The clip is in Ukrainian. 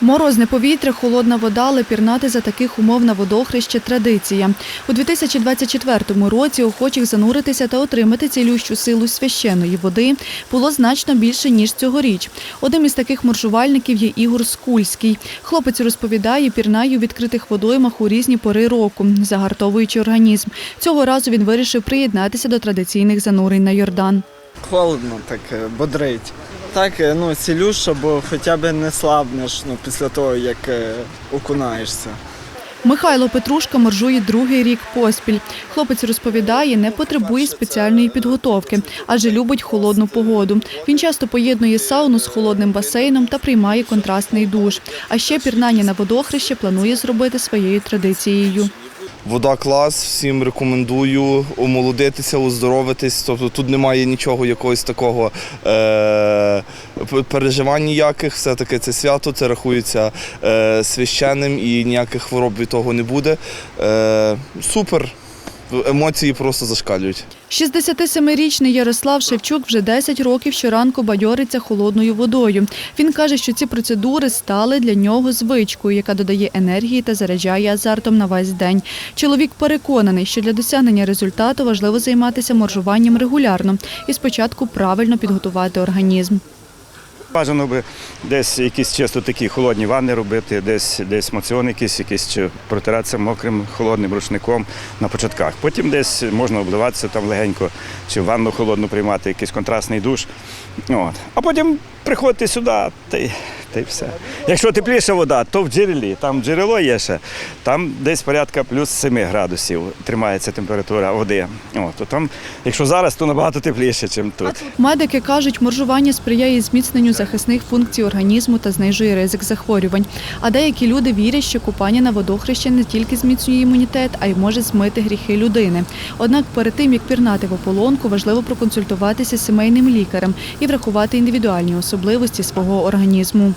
Морозне повітря, холодна вода, але пірнати за таких умов на водохреще – традиція. У 2024 році охочих зануритися та отримати цілющу силу священної води було значно більше, ніж цьогоріч. Одним із таких моржувальників є Ігор Скульський. Хлопець розповідає, пірнає у відкритих водоймах у різні пори року, загартовуючи організм. Цього разу він вирішив приєднатися до традиційних занурень на Йордан. Холодно, так е, бодрить. Так, е, ну, цілюша, бо хоча б не слабнеш ну, після того, як е, окунаєшся. Михайло Петрушка моржує другий рік поспіль. Хлопець розповідає, не потребує спеціальної підготовки, адже любить холодну погоду. Він часто поєднує сауну з холодним басейном та приймає контрастний душ. А ще пірнання на водохреще планує зробити своєю традицією. Вода клас, всім рекомендую омолодитися, оздоровитись. Тобто тут немає нічого якогось такого е- переживань ніяких. Все-таки це свято, це рахується е- священним і ніяких хвороб від того не буде. Е- супер. Емоції просто зашкалюють. 67-річний Ярослав Шевчук вже 10 років щоранку бадьориться холодною водою. Він каже, що ці процедури стали для нього звичкою, яка додає енергії та заряджає азартом на весь день. Чоловік переконаний, що для досягнення результату важливо займатися моржуванням регулярно і спочатку правильно підготувати організм. Бажано би десь якісь чисто такі холодні ванни робити, десь десь моціон якийсь, якийсь чи протиратися мокрим холодним рушником на початках. Потім десь можна обливатися там легенько, чи ванну холодну приймати, якийсь контрастний душ. От. А потім приходити сюди, та й, та й все. Якщо тепліша вода, то в джерелі, там джерело є ще, там десь порядка плюс 7 градусів тримається температура води. От, то там, якщо зараз, то набагато тепліше, ніж тут. Медики кажуть, моржування сприяє зміцненню захисних функцій організму та знижує ризик захворювань. А деякі люди вірять, що купання на водохрещі не тільки зміцнює імунітет, а й може змити гріхи людини. Однак перед тим, як пірнати в ополонку, важливо проконсультуватися з сімейним лікарем і врахувати індивідуальні особливості свого організму.